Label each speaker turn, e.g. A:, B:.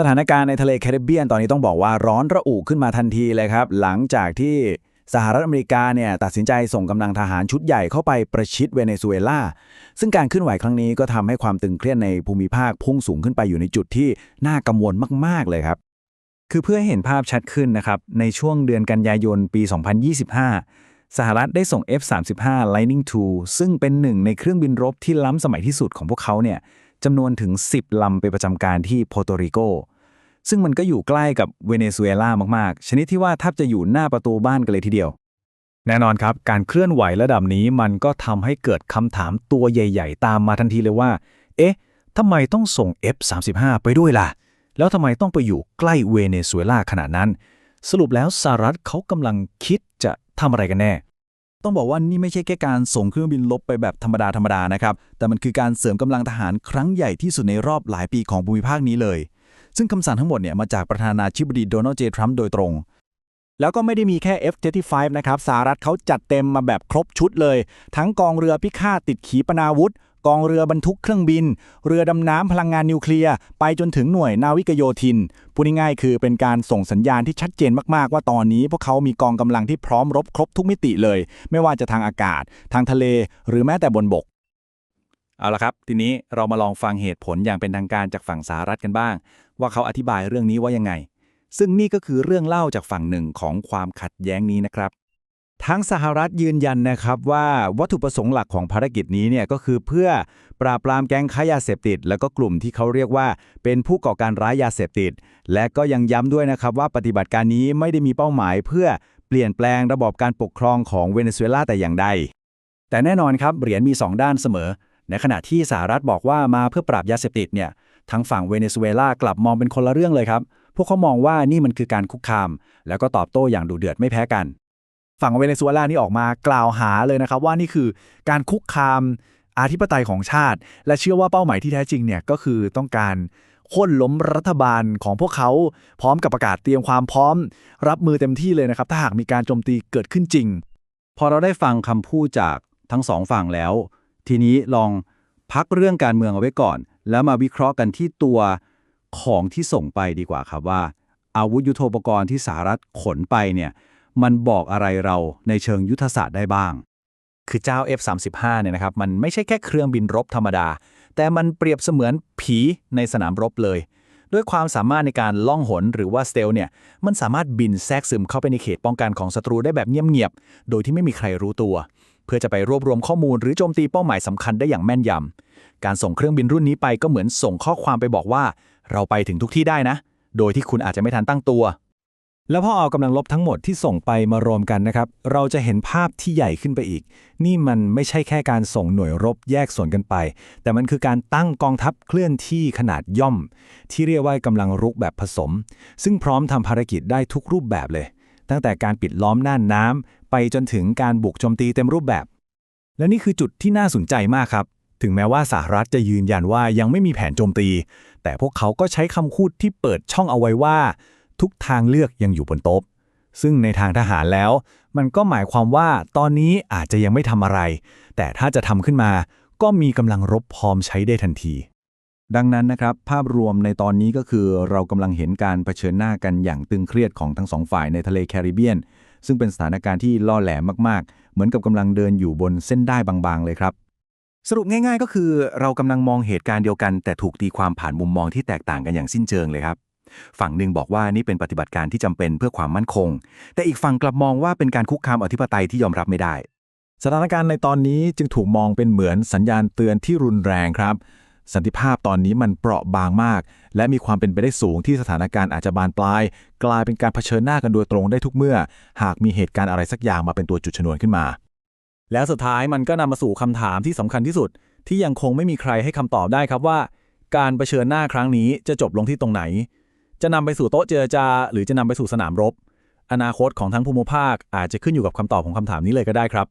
A: สถานการณ์ในทะเลแคริบเบียนตอนนี้ต้องบอกว่าร้อนระอุขึ้นมาทันทีเลยครับ หลังจากที่สหรัฐอเมริกาเนี่ยตัดสินใจส่งกำลังทหารชุดใหญ่เข้าไปประชิดเวเนซุเอลา ซึ่งการเคลื่อนไหวครั้งนี้ก็ทำให้ความตึงเครียดในภูมิภาคพุ่งสูงขึ้นไปอยู่ในจุดที่น่ากังวลมาก ๆ เลยครับ
B: คือเพื่อให้เห็นภาพชัดขึ้นนะครับ ในช่วงเดือนกันยายนปี 2025 สหรัฐได้ส่ง F-35 Lightning II ซึ่งเป็นหนึ่งในเครื่องบินรบที่ล้ำสมัยที่สุดของพวกเขาเนี่ย จำนวนถึง 10 ลำไปประจำการที่โปโตริโก ซึ่งมันก็อยู่ใกล้กับเวเนซุเอลามากๆ ชนิดที่ว่าแทบจะอยู่หน้าประตูบ้านกันเลยทีเดียว แน่นอนครับ การเคลื่อนไหวระดับนี้มันก็ทำให้เกิดคำถามตัวใหญ่ๆ ตามมาทันทีเลยว่า เอ๊ะทำไมต้องส่ง F-35 ไปด้วยล่ะ แล้วทำไมต้องไปอยู่ใกล้เวเนซุเอลาขนาดนั้น สรุปแล้วสหรัฐเขากำลังคิดจะทำอะไรกันแน่
A: ต้องบอกว่านี่ไม่ใช่แค่การส่งเครื่องบินลบไปแบบธรรมดาธรรมดานะครับ แต่มันคือการเสริมกำลังทหารครั้งใหญ่ที่สุดในรอบหลายปีของภูมิภาคนี้เลย ซึ่งคำสั่งทั้งหมดเนี่ยมาจากประธานาธิบดีโดนัลด์เจทรัมป์โดยตรง
C: แล้วก็ไม่ได้มีแค่ F-35 นะครับสหรัฐเขาจัดเต็มมาแบบครบชุดเลย ทั้งกองเรือพิฆาตติดขีปนาวุธ กองเรือบรรทุกเครื่องบิน เรือดำน้ำพลังงานนิวเคลียร์ ไปจนถึงหน่วยนาวิกโยธิน พูดง่ายๆคือเป็นการส่งสัญญาณที่ชัดเจนมากๆ ว่าตอนนี้พวกเขามีกองกำลังที่พร้อมรบครบทุกมิติเลย ไม่ว่าจะทางอากาศ ทางทะเล หรือแม้แต่บนบก
B: เอาละครับ ทีนี้เรามาลองฟังเหตุผลอย่างเป็นทางการจากฝั่งสหรัฐกันบ้าง ว่าเขาอธิบายเรื่องนี้ว่ายังไง ซึ่งนี่ก็คือเรื่องเล่าจากฝั่งหนึ่งของความขัดแย้งนี้นะครับ ทั้งสหรัฐยืนยันนะครับว่าวัตถุประสงค์หลักของภารกิจนี้เนี่ยก็คือเพื่อปราบปรามแก๊งค้ายาเสพติด แล้วก็กลุ่มที่เขาเรียกว่าเป็นผู้ก่อการร้ายยาเสพติด และก็ยังย้ำด้วยนะครับว่าปฏิบัติการนี้ไม่ได้มีเป้าหมาย เพื่อเปลี่ยนแปลงระบอบการปกครองของเวเนซุเอลาแต่อย่างใด แต่แน่นอนครับเหรียญมี 2 ด้านเสมอ ในขณะที่สหรัฐบอกว่ามาเพื่อปราบยาเสพติดเนี่ยทางฝั่งเวเนซุเอลากลับมองเป็นคนละเรื่องเลยครับพวกเขามองว่านี่มันคือการคุกคาม แล้วก็ตอบโต้อย่างดุเดือดไม่แพ้กัน
C: ฝั่งเวเนซุเอลานี่ออกมากล่าวหาเลยนะครับว่านี่คือการคุกคามอาธิปไตยของชาติ และเชื่อว่าเป้าหมายที่แท้จริงเนี่ยก็คือต้องการโค่นล้มรัฐบาลของพวกเขาพร้อมกับประกาศเตรียมความพร้อม รับมือเต็มที่เลยนะครับ ถ้าหากมีการโจมตีเกิดขึ้นจริง
B: พอเราได้ฟังคำพูดจากทั้งสองฝั่งแล้ว ทีนี้ลองพักเรื่องการเมืองเอาไว้ก่อน แล้วมาวิเคราะห์กันที่ตัวของที่ส่งไปดีกว่าครับว่า อาวุธยุโทโธปกรณ์ที่สหรัฐขนไปเนี่ย มันบอกอะไรเราในเชิงยุทธศาสตร์ได้บ้าง คือเจ้า F35 เนี่ยนะครับ มันไม่ใช่แค่เครื่องบินรบธรรมดา แต่มันเปรียบเสมือนผีในสนามรบเลย ด้วยความสามารถในการล่องหนหรือว่าสเตลเนี่ย มันสามารถบินแทรกซึมเข้าไปในเขตป้องกันของศัตรูได้แบบเงียบๆ โดยที่ไม่มีใครรู้ตัว เพื่อจะไปรวบรวมข้อมูลหรือโจมตีเป้าหมายสำคัญได้อย่างแม่นยำการส่งเครื่องบินรุ่นนี้ไปก็เหมือนส่งข้อความไปบอกว่า เราไปถึงทุกที่ได้นะ โดยที่คุณอาจจะไม่ทันตั้งตัว แล้วพอเอากำลังลบทั้งหมดที่ส่งไปมารวมกันนะครับ เราจะเห็นภาพที่ใหญ่ขึ้นไปอีก นี่มันไม่ใช่แค่การส่งหน่วยรบแยกส่วนกันไป แต่มันคือการตั้งกองทัพเคลื่อนที่ขนาดย่อม ที่เรียกว่ากำลังรุกแบบผสม ซึ่งพร้อมทำภารกิจได้ทุกรูปแบบเลย ตั้งแต่การปิดล้อมน่านน้ำไปจนถึงการบุกโจมตีเต็มรูปแบบ และนี่คือจุดที่น่าสนใจมากครับ ถึงแม้ว่าสหรัฐจะยืนยันว่ายังไม่มีแผนโจมตี แต่พวกเขาก็ใช้คำพูดที่เปิดช่องเอาไว้ว่า ทุกทางเลือกยังอยู่บนโต๊ะซึ่งในทางทหารแล้ว มันก็หมายความว่าตอนนี้อาจจะยังไม่ทำอะไร แต่ถ้าจะทำขึ้นมา ก็มีกำลังรบพร้อมใช้ได้ทันที ดังนั้นนะครับ ภาพรวมในตอนนี้ก็คือเรากำลังเห็นการเผชิญหน้ากันอย่างตึงเครียดของทั้งสองฝ่ายในทะเลแคริบเบียน ซึ่งเป็นสถานการณ์ที่ล่อแหลมมากๆ เหมือนกับกำลังเดินอยู่บนเส้นได้บางๆ เลยครับ สรุปง่าย ๆ ก็คือ เรากำลังมองเหตุการณ์เดียวกัน แต่ถูกตีความผ่านมุมมองที่แตกต่างกันอย่างสิ้นเชิงเลยครับ ฝั่งหนึ่งบอกว่านี่เป็นปฏิบัติการที่จำเป็นเพื่อความมั่นคง แต่อีกฝั่งกลับมองว่าเป็นการคุกคามอธิปไตยที่ยอมรับไม่ได้
C: สถานการณ์ในตอนนี้จึงถูกมองเป็นเหมือนสัญญาณเตือนที่รุนแรงครับ สันติภาพตอนนี้มันเปราะบางมาก และมีความเป็นไปได้สูงที่สถานการณ์อาจจะบานปลาย กลายเป็นการเผชิญหน้ากันโดยตรงได้ทุกเมื่อ หากมีเหตุการณ์อะไรสักอย่างมาเป็นตัวจุดชนวนขึ้นมา
B: แล้วสุดท้ายมันก็นำมาสู่คำถามที่สำคัญที่สุด ที่ยังคงไม่มีใครให้คำตอบได้ครับว่า การเผชิญหน้าครั้งนี้จะจบลงที่ตรงไหน จะนำไปสู่โต๊ะเจรจา หรือจะนำไปสู่สนามรบ อนาคตของทั้งภูมิภาคอาจจะขึ้นอยู่กับคำตอบของคำถามนี้เลยก็ได้ครับ